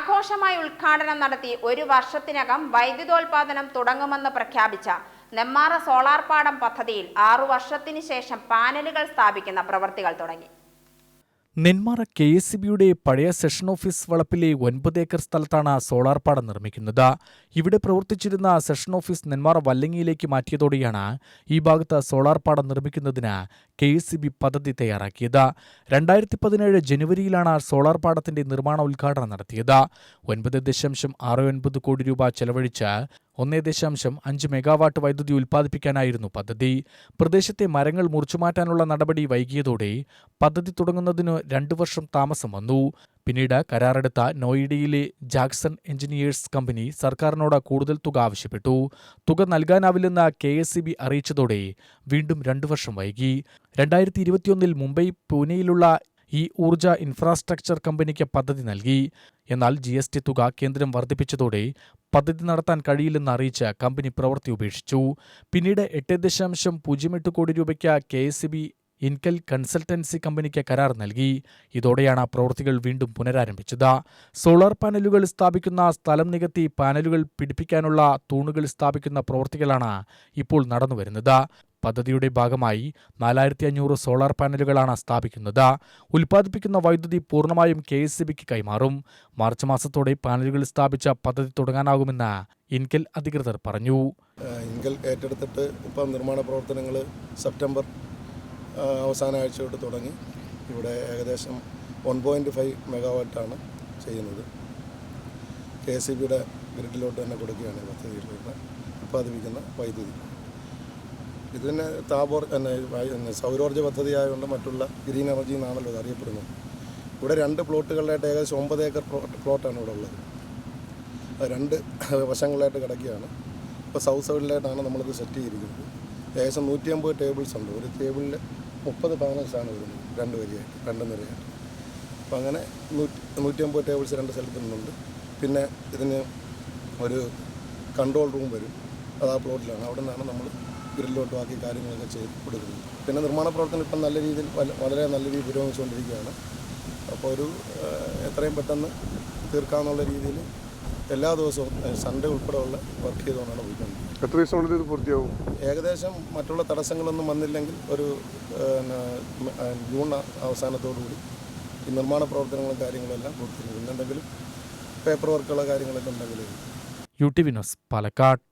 ആഘോഷമായി ഉദ്ഘാടനം നടത്തി ഒരു വർഷത്തിനകം വൈദ്യുതോൽപാദനം തുടങ്ങുമെന്ന് പ്രഖ്യാപിച്ച നെമ്മാറ സോളാർ പാടം പദ്ധതിയിൽ ആറു വർഷത്തിന് ശേഷം പാനലുകൾ സ്ഥാപിക്കുന്ന പ്രവൃത്തികൾ തുടങ്ങി. നെന്മാറ കെ എസ് ബിയുടെ പഴയ സെഷൻ ഓഫീസ് വളപ്പിലെ ഒൻപത് ഏക്കർ സ്ഥലത്താണ് സോളാർ പാടം നിർമ്മിക്കുന്നത്. ഇവിടെ പ്രവർത്തിച്ചിരുന്ന സെഷൻ ഓഫീസ് നെന്മാറ വല്ലങ്ങിയിലേക്ക് മാറ്റിയതോടെയാണ് ഈ ഭാഗത്ത് സോളാർ പാടം നിർമ്മിക്കുന്നതിന് കെ എസ് ബി പദ്ധതി തയ്യാറാക്കിയത്. രണ്ടായിരത്തി പതിനേഴ് ജനുവരിയിലാണ് സോളാർ പാടത്തിന്റെ നിർമ്മാണ ഉദ്ഘാടനം നടത്തിയത്. ഒൻപത് ദശാംശം ആറ് ഒൻപത് കോടി രൂപ ചെലവഴിച്ച് ഒന്നേ ദശാംശം അഞ്ച് മെഗാവാട്ട് വൈദ്യുതി ഉൽപ്പാദിപ്പിക്കാനായിരുന്നു പദ്ധതി. പ്രദേശത്തെ മരങ്ങൾ മുറിച്ചുമാറ്റാനുള്ള നടപടി വൈകിയതോടെ പദ്ധതി തുടങ്ങുന്നതിന് രണ്ടു വർഷം താമസം വന്നു. പിന്നീട് കരാറെടുത്ത നോയിഡയിലെ ജാക്സൺ എഞ്ചിനീയേഴ്സ് കമ്പനി സർക്കാരിനോട് കൂടുതൽ തുക ആവശ്യപ്പെട്ടു. തുക നൽകാനാവില്ലെന്ന് കെ എസ് ഇ അറിയിച്ചതോടെ വീണ്ടും രണ്ടു വർഷം വൈകി. രണ്ടായിരത്തി ഇരുപത്തിയൊന്നിൽ മുംബൈ പൂനെയിലുള്ള ഈ ഊർജ ഇൻഫ്രാസ്ട്രക്ചർ കമ്പനിക്ക് പദ്ധതി നൽകി. എന്നാൽ ജി എസ് ടി തുക കേന്ദ്രം വർദ്ധിപ്പിച്ചതോടെ പദ്ധതി നടത്താൻ കഴിയില്ലെന്ന് അറിയിച്ച് കമ്പനി പ്രവൃത്തി ഉപേക്ഷിച്ചു. പിന്നീട് എട്ട് ദശാംശം പൂജ്യം എട്ട് കോടി രൂപയ്ക്ക് K S B Inkel consultancy കമ്പനിക്ക് കരാർ നൽകി. ഇതോടെയാണ് പ്രവൃത്തികൾ വീണ്ടും പുനരാരംഭിച്ചത്. സോളാർ പാനലുകൾ സ്ഥാപിക്കുന്ന സ്ഥലം നികത്തി പാനലുകൾ പിടിപ്പിക്കാനുള്ള തൂണുകൾ സ്ഥാപിക്കുന്ന പ്രവൃത്തികളാണ് ഇപ്പോൾ നടന്നുവരുന്നത് പദ്ധതിയുടെ ഭാഗമായി നാലായിരത്തി അഞ്ഞൂറ് സോളാർ പാനലുകളാണ് സ്ഥാപിക്കുന്നത്. ഉൽപ്പാദിപ്പിക്കുന്ന വൈദ്യുതി പൂർണമായും കെ എസ് ബിക്ക് കൈമാറും. മാർച്ച് മാസത്തോടെ പാനലുകൾ സ്ഥാപിച്ച പദ്ധതി തുടങ്ങാനാകുമെന്ന് ഇൻകൽ അധികൃതർ പറഞ്ഞു. ഇൻകൽ ഏറ്റെടുത്തിട്ട് ഇപ്പം നിർമ്മാണ പ്രവർത്തനങ്ങൾ സെപ്റ്റംബർ അവസാന ആഴ്ച തൊട്ട് തുടങ്ങി. ഇവിടെ ഏകദേശം വൺ പോയിന്റ് ഫൈവ് മെഗാവാട്ടാണ് ചെയ്യുന്നത്. കെ എസ് സി ബിയുടെ ഗ്രിഡിലോട്ട് തന്നെ കൊടുക്കുകയാണ് പദ്ധതി ഉൽപ്പാദിപ്പിക്കുന്ന വൈദ്യുതി. ഇത് തന്നെ താപോർ തന്നെ സൗരോർജ പദ്ധതി ആയതുകൊണ്ട് മറ്റുള്ള ഗ്രീൻ എനർജി എന്നാണല്ലോ അറിയപ്പെടുന്നത്. ഇവിടെ രണ്ട് പ്ലോട്ടുകളിലായിട്ട് ഏകദേശം ഒമ്പത് ഏക്കർ പ്ലോട്ട് പ്ലോട്ടാണ് ഇവിടെ ഉള്ളത്. രണ്ട് വശങ്ങളിലായിട്ട് കിടക്കുകയാണ്. ഇപ്പോൾ സൗത്ത് സൈഡിലായിട്ടാണ് നമ്മളിത് സെറ്റ് ചെയ്തിരിക്കുന്നത്. ഏകദേശം നൂറ്റി അമ്പത് ടേബിൾസ് ഉണ്ട്. ഒരു ടേബിളിൽ മുപ്പത് പാനൽസാണ് വരുന്നത് രണ്ട് വരിയായിട്ട് രണ്ട് നിരയായിട്ട് അപ്പോൾ അങ്ങനെ നൂറ്റി നൂറ്റി അമ്പത് ടേബിൾസ് രണ്ട് സ്ഥലത്ത് നിന്നുണ്ട്. പിന്നെ ഇതിന് ഒരു കൺട്രോൾ റൂം വരും അത് ആ പ്ലോട്ടിലാണ്. അവിടെ നിന്നാണ് നമ്മൾ ഗ്രില്ലോട്ട് ബാക്കി കാര്യങ്ങളൊക്കെ ചെയ്ത് കൊടുക്കുന്നത്. പിന്നെ നിർമ്മാണ പ്രവർത്തനം ഇപ്പം നല്ല രീതിയിൽ വളരെ നല്ല രീതിയിൽ പുരോഗമിച്ചുകൊണ്ടിരിക്കുകയാണ്. അപ്പോൾ ഒരു എത്രയും പെട്ടെന്ന് തീർക്കാമെന്നുള്ള രീതിയിൽ എല്ലാ ദിവസവും സൺഡേ ഉൾപ്പെടെയുള്ള വർക്ക് ചെയ്തുകൊണ്ടാണ് പോയിക്കൊണ്ടിരിക്കുന്നത്. എത്ര ദിവസം കൊണ്ട് ഇത് പൂർത്തിയാവും? ഏകദേശം മറ്റുള്ള തടസ്സങ്ങളൊന്നും വന്നില്ലെങ്കിൽ ഒരു ജൂൺ അവസാനത്തോടുകൂടി ഈ നിർമ്മാണ പ്രവർത്തനങ്ങളും കാര്യങ്ങളെല്ലാം പൂർത്തിയാക്കും എന്തെങ്കിലും പേപ്പർ വർക്കുള്ള കാര്യങ്ങളൊക്കെ ഉണ്ടെങ്കിൽ യു ടി വിനോസ് പാലക്കാട്.